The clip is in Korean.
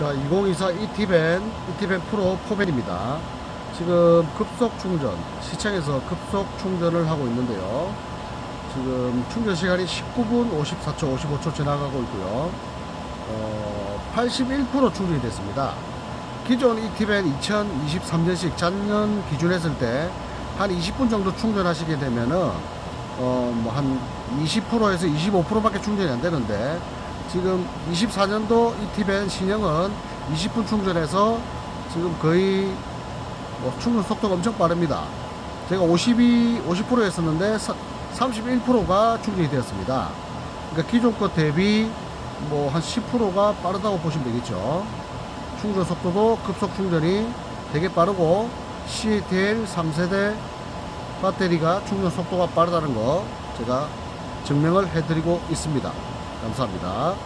자, 2024 이티벤, 이티벤 프로 포벤입니다. 지금 급속 충전, 시청에서 급속 충전을 하고 있는데요. 지금 충전 시간이 19분 54초, 55초 지나가고 있고요. 어, 81% 충전이 됐습니다. 기존 이티벤 2023년식 작년 기준 했을 때 한 20분 정도 충전하시게 되면은 어, 뭐 한 20%에서 25%밖에 충전이 안 되는데 지금 24년도 이티벤 신형은 20분 충전해서 지금 거의 뭐 충전 속도가 엄청 빠릅니다. 제가 52, 50%였었는데 31%가 충전이 되었습니다. 그러니까 기존 것 대비 뭐 한 10%가 빠르다고 보시면 되겠죠. 충전 속도도 급속 충전이 되게 빠르고 CATL 3세대 배터리가 충전 속도가 빠르다는 거 제가 증명을 해드리고 있습니다. 감사합니다.